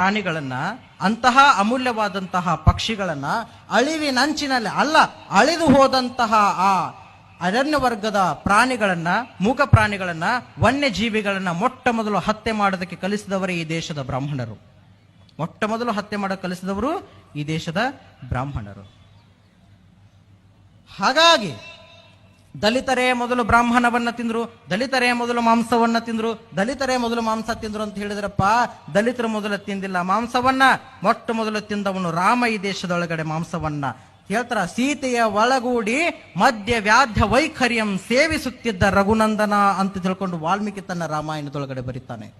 ಪ್ರಾಣಿಗಳನ್ನ, ಅಂತಹ ಅಮೂಲ್ಯವಾದಂತಹ ಪಕ್ಷಿಗಳನ್ನ ಅಳಿವಿನಂಚಿನಲ್ಲಿ ಅಲ್ಲ, ಅಳಿದು ಹೋದಂತಹ ಆ ಅರಣ್ಯ ವರ್ಗದ ಪ್ರಾಣಿಗಳನ್ನ ಮೂಕ ಪ್ರಾಣಿಗಳನ್ನ, ವನ್ಯಜೀವಿಗಳನ್ನ ಮೊಟ್ಟ ಮೊದಲು ಹತ್ಯೆ ಮಾಡೋದಕ್ಕೆ ಕಲಿಸಿದವರೇ ಈ ದೇಶದ ಬ್ರಾಹ್ಮಣರು. ಮೊಟ್ಟ ಮೊದಲು ಹತ್ಯೆ ಮಾಡಕ್ಕೆ ಕಲಿಸಿದವರು ಈ ದೇಶದ ಬ್ರಾಹ್ಮಣರು. ಹಾಗಾಗಿ ದಲಿತರೇ ಮೊದಲು ಬ್ರಾಹ್ಮಣವನ್ನ ತಿಂದ್ರು, ದಲಿತರೇ ಮೊದಲು ಮಾಂಸವನ್ನ ತಿಂದ್ರು, ದಲಿತರೇ ಮೊದಲು ಮಾಂಸ ತಿಂದ್ರು ಅಂತ ಹೇಳಿದ್ರಪ್ಪ, ದಲಿತರು ಮೊದಲು ತಿಂದಿಲ್ಲ ಮಾಂಸವನ್ನ, ಮೊಟ್ಟ ಮೊದಲು ತಿಂದವನು ರಾಮ ಈ ದೇಶದೊಳಗಡೆ ಮಾಂಸವನ್ನ. ಹೇಳ್ತಾರ, ಸೀತೆಯ ಒಳಗೂಡಿ ಮಧ್ಯ ವ್ಯಾಧ್ಯ ವೈಖರ್ಯಂ ಸೇವಿಸುತ್ತಿದ್ದ ರಘುನಂದನ ಅಂತ ತಿಳ್ಕೊಂಡು ವಾಲ್ಮೀಕಿ ತನ್ನ ರಾಮಾಯಣದೊಳಗಡೆ ಬರೀತಾನೆ.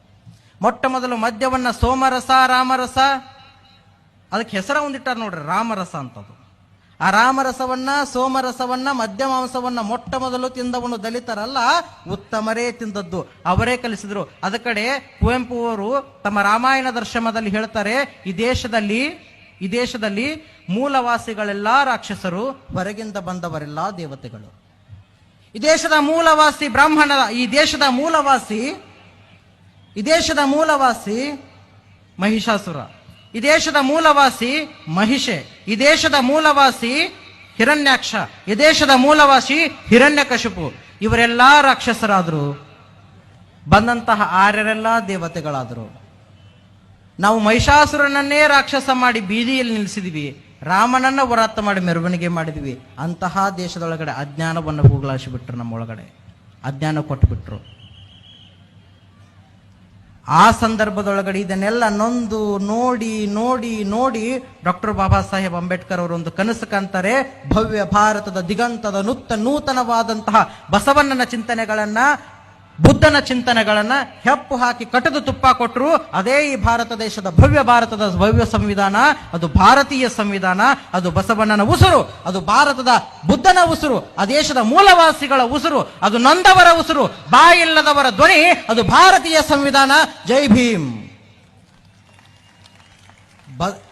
ಮೊಟ್ಟ ಮೊದಲು ಮದ್ಯವನ್ನ ಸೋಮರಸ, ರಾಮರಸ, ಅದಕ್ಕೆ ಹೆಸರ ಒಂದಿಟ್ಟಾರ ನೋಡ್ರಿ, ರಾಮರಸ ಅಂತದು. ಆ ರಾಮರಸವನ್ನ ಸೋಮರಸವನ್ನ ಮದ್ಯ ಮಾಂಸವನ್ನ ಮೊಟ್ಟ ಮೊದಲು ತಿಂದವನು ದಲಿತರಲ್ಲ, ಉತ್ತಮರೇ ತಿಂದದ್ದು. ಅವರೇ ಕಲಿಸಿದ್ರು. ಅದ ಕಡೆ ಕುವೆಂಪು ಅವರು ತಮ್ಮ ರಾಮಾಯಣ ದರ್ಶನದಲ್ಲಿ ಹೇಳ್ತಾರೆ, ಈ ದೇಶದಲ್ಲಿ ಈ ದೇಶದಲ್ಲಿ ಮೂಲವಾಸಿಗಳೆಲ್ಲ ರಾಕ್ಷಸರು, ಹೊರಗಿಂದ ಬಂದವರೆಲ್ಲ ದೇವತೆಗಳು. ಈ ದೇಶದ ಮೂಲವಾಸಿ ಬ್ರಾಹ್ಮಣ, ಈ ದೇಶದ ಮೂಲವಾಸಿ, ಈ ದೇಶದ ಮೂಲವಾಸಿ ಮಹಿಷಾಸುರ. ಈ ದೇಶದ ಮೂಲವಾಸಿ ಮಹಿಷೆ, ಈ ದೇಶದ ಮೂಲವಾಸಿ ಹಿರಣ್ಯಾಕ್ಷ, ಈ ದೇಶದ ಮೂಲವಾಸಿ ಹಿರಣ್ಯಕಶಿಪು. ಇವರೆಲ್ಲ ರಾಕ್ಷಸರಾದರು. ಬಂದಂತಹ ಆರ್ಯರೆಲ್ಲ ದೇವತೆಗಳಾದರು. ನಾವು ಮಹಿಷಾಸುರನನ್ನೇ ರಾಕ್ಷಸ ಮಾಡಿ ಬೀದಿಯಲ್ಲಿ ನಿಲ್ಲಿಸಿದ್ವಿ. ರಾಮನನ್ನ ವರಾತ ಮಾಡಿ ಮೆರವಣಿಗೆ ಮಾಡಿದ್ವಿ. ಅಂತಹ ದೇಶದೊಳಗಡೆ ಅಜ್ಞಾನವನ್ನು ಹೋಗಲಾಡಿಸಿ ಬಿಟ್ರು ನಮ್ಮೊಳಗಡೆ. ಅಜ್ಞಾನ ಕೊಟ್ಟು ಆ ಸಂದರ್ಭದೊಳಗಡೆ ಇದನ್ನೆಲ್ಲ ನೊಂದು ನೋಡಿ ನೋಡಿ ನೋಡಿ ಡಾಕ್ಟರ್ ಬಾಬಾ ಸಾಹೇಬ್ ಅಂಬೇಡ್ಕರ್ ಅವರು ಒಂದು ಕನಸು ಕಾಣ್ತಾರೆ. ಭವ್ಯ ಭಾರತದ ದಿಗಂತದ ನುತ್ತ ನೂತನವಾದಂತಹ ಬಸವಣ್ಣನ ಚಿಂತನೆಗಳನ್ನ ಬುದ್ಧನ ಚಿಂತನೆಗಳನ್ನ ಹೆಪ್ಪು ಹಾಕಿ ಕಟದು ತುಪ್ಪ ಕೊಟ್ಟರು ಅದೇ ಈ ಭಾರತ ದೇಶದ ಭವ್ಯ ಭಾರತದ ಭವ್ಯ ಸಂವಿಧಾನ, ಅದು ಭಾರತೀಯ ಸಂವಿಧಾನ, ಅದು ಬಸವಣ್ಣನ ಉಸುರು, ಅದು ಭಾರತದ ಬುದ್ಧನ ಉಸುರು, ಆ ದೇಶದ ಮೂಲವಾಸಿಗಳ ಉಸುರು, ಅದು ನೊಂದವರ ಉಸುರು, ಬಾಯಿಲ್ಲದವರ ಧ್ವನಿ, ಅದು ಭಾರತೀಯ ಸಂವಿಧಾನ. ಜೈ ಭೀಮ್. ಬ-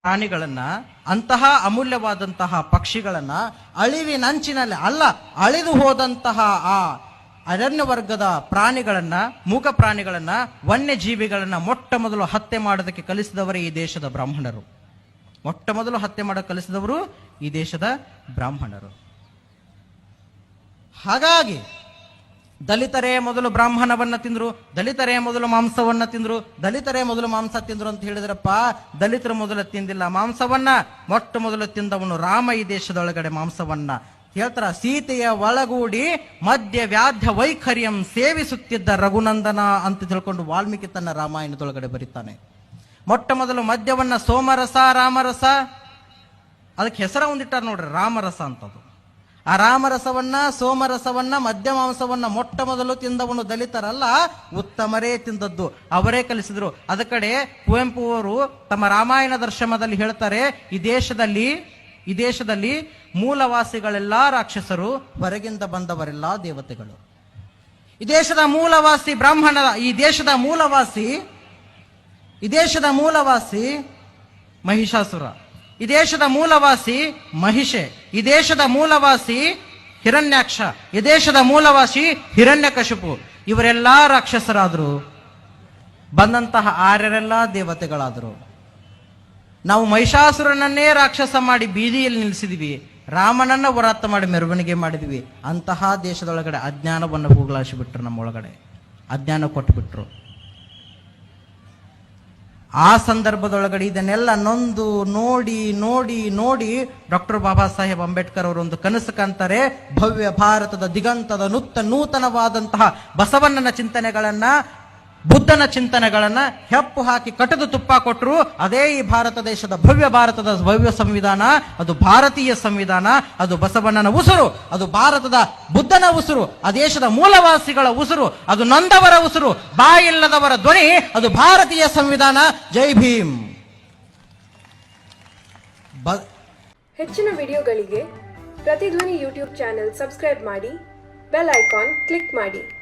ಪ್ರಾಣಿಗಳನ್ನ, ಅಂತಹ ಅಮೂಲ್ಯವಾದಂತಹ ಪಕ್ಷಿಗಳನ್ನ ಅಳಿವಿನಂಚಿನಲ್ಲಿ ಅಲ್ಲ, ಅಳಿದು ಹೋದಂತಹ ಆ ಅರಣ್ಯ ವರ್ಗದ ಪ್ರಾಣಿಗಳನ್ನ ಮೂಕ ಪ್ರಾಣಿಗಳನ್ನ ವನ್ಯಜೀವಿಗಳನ್ನ ಮೊಟ್ಟ ಮೊದಲು ಹತ್ಯೆ ಮಾಡೋದಕ್ಕೆ ಕಲಿಸಿದವರೇ ಈ ದೇಶದ ಬ್ರಾಹ್ಮಣರು. ಮೊಟ್ಟ ಮೊದಲು ಹತ್ಯೆ ಮಾಡಕ್ಕೆ ಕಲಿಸಿದವರು ಈ ದೇಶದ ಬ್ರಾಹ್ಮಣರು. ಹಾಗಾಗಿ, ದಲಿತರೇ ಮೊದಲು ಬ್ರಾಹ್ಮಣವನ್ನ ತಿಂದ್ರು, ದಲಿತರೇ ಮೊದಲು ಮಾಂಸವನ್ನ ತಿಂದ್ರು, ದಲಿತರೇ ಮೊದಲು ಮಾಂಸ ತಿಂದ್ರು ಅಂತ ಹೇಳಿದ್ರಪ್ಪ, ದಲಿತರು ಮೊದಲು ತಿಂದಿಲ್ಲ ಮಾಂಸವನ್ನ, ಮೊಟ್ಟ ಮೊದಲು ತಿಂದವನು ರಾಮ ಈ ದೇಶದೊಳಗಡೆ ಮಾಂಸವನ್ನ ಹೇಳ್ತಾರ, ಸೀತೆಯ ಒಳಗೂಡಿ ಮಧ್ಯ ವ್ಯಾಧ್ಯ ವೈಖರ್ಯಂ ಸೇವಿಸುತ್ತಿದ್ದ ರಘುನಂದನ ಅಂತ ತಿಳ್ಕೊಂಡು ವಾಲ್ಮೀಕಿ ತನ್ನ ರಾಮಾಯಣದೊಳಗಡೆ ಬರೀತಾನೆ. ಮೊಟ್ಟ ಮೊದಲು ಮದ್ಯವನ್ನ ಸೋಮರಸ, ರಾಮರಸ, ಅದಕ್ಕೆ ಹೆಸರ ಒಂದಿಟ್ಟಾರ ನೋಡ್ರಿ, ರಾಮರಸ ಅಂತದು. ಆ ರಾಮರಸವನ್ನ, ಸೋಮರಸವನ್ನ ಮದ್ಯ ಮಾಂಸವನ್ನ ಮೊಟ್ಟ ಮೊದಲು ತಿಂದವನು ದಲಿತರಲ್ಲ, ಉತ್ತಮರೇ ತಿಂದದ್ದು. ಅವರೇ ಕಲಿಸಿದ್ರು. ಅದ ಕಡೆ ಕುವೆಂಪು ಅವರು ತಮ್ಮ ರಾಮಾಯಣ ದರ್ಶನದಲ್ಲಿ ಹೇಳ್ತಾರೆ, ಈ ದೇಶದಲ್ಲಿ ಈ ದೇಶದಲ್ಲಿ ಮೂಲವಾಸಿಗಳೆಲ್ಲ ರಾಕ್ಷಸರು, ಹೊರಗಿಂದ ಬಂದವರೆಲ್ಲ ದೇವತೆಗಳು. ಈ ದೇಶದ ಮೂಲವಾಸಿ ಬ್ರಾಹ್ಮಣ, ಈ ದೇಶದ ಮೂಲವಾಸಿ, ಈ ದೇಶದ ಮೂಲವಾಸಿ ಮಹಿಷಾಸುರ, ಈ ದೇಶದ ಮೂಲವಾಸಿ ಮಹಿಷೆ, ಈ ದೇಶದ ಮೂಲವಾಸಿ ಹಿರಣ್ಯಾಕ್ಷ, ಈ ದೇಶದ ಮೂಲವಾಸಿ ಹಿರಣ್ಯಕಶಿಪು. ಇವರೆಲ್ಲ ರಾಕ್ಷಸರಾದರು. ಬಂದಂತಹ ಆರ್ಯರೆಲ್ಲ ದೇವತೆಗಳಾದರು. ನಾವು ಮಹಿಷಾಸುರನನ್ನೇ ರಾಕ್ಷಸ ಮಾಡಿ ಬೀದಿಯಲ್ಲಿ ನಿಲ್ಲಿಸಿದ್ವಿ. ರಾಮನನ್ನ ವರಾತ ಮಾಡಿ ಮೆರವಣಿಗೆ ಮಾಡಿದ್ವಿ. ಅಂತಹ ದೇಶದೊಳಗಡೆ ಅಜ್ಞಾನವನ್ನು ಹೋಗಲಾಡಿಸಿ ಬಿಟ್ರು ನಮ್ಮ ಒಳಗಡೆ ಅಜ್ಞಾನ ಕೊಟ್ಬಿಟ್ರು ಆ ಸಂದರ್ಭದೊಳಗಡೆ ಇದನ್ನೆಲ್ಲ ನೊಂದು, ನೋಡಿ ನೋಡಿ ನೋಡಿ ಡಾಕ್ಟರ್ ಬಾಬಾ ಸಾಹೇಬ್ ಅಂಬೇಡ್ಕರ್ ಅವರು ಒಂದು ಕನಸು ಕಾಣ್ತಾರೆ. ಭವ್ಯ ಭಾರತದ ದಿಗಂತದ ನುತ್ತ ನೂತನವಾದಂತಹ ಬಸವಣ್ಣನ ಚಿಂತನೆಗಳನ್ನ ಬುದ್ಧನ ಚಿಂತನೆಗಳನ್ನ ಹೆಪ್ಪು ಹಾಕಿ ಕಟದು ತುಪ್ಪ ಕೊಟ್ಟರು ಅದೇ ಈ ಭಾರತ ದೇಶದ ಭವ್ಯ ಭಾರತದ ಭವ್ಯ ಸಂವಿಧಾನ, ಅದು ಭಾರತೀಯ ಸಂವಿಧಾನ, ಅದು ಬಸವಣ್ಣನ ಉಸುರು, ಅದು ಭಾರತದ ಬುದ್ಧನ ಉಸುರು, ಆ ದೇಶದ ಮೂಲವಾಸಿಗಳ ಉಸುರು, ಅದು ನೊಂದವರ ಉಸುರು, ಬಾಯಿಲ್ಲದವರ ಧ್ವನಿ, ಅದು ಭಾರತೀಯ ಸಂವಿಧಾನ. ಜೈ ಭೀಮ್. ಹೆಚ್ಚಿನ ವಿಡಿಯೋಗಳಿಗೆ ಪ್ರತಿಧ್ವನಿ ಯೂಟ್ಯೂಬ್ ಚಾನೆಲ್ ಸಬ್ಸ್ಕ್ರೈಬ್ ಮಾಡಿ, ಬೆಲ್ ಐಕಾನ್ ಕ್ಲಿಕ್ ಮಾಡಿ.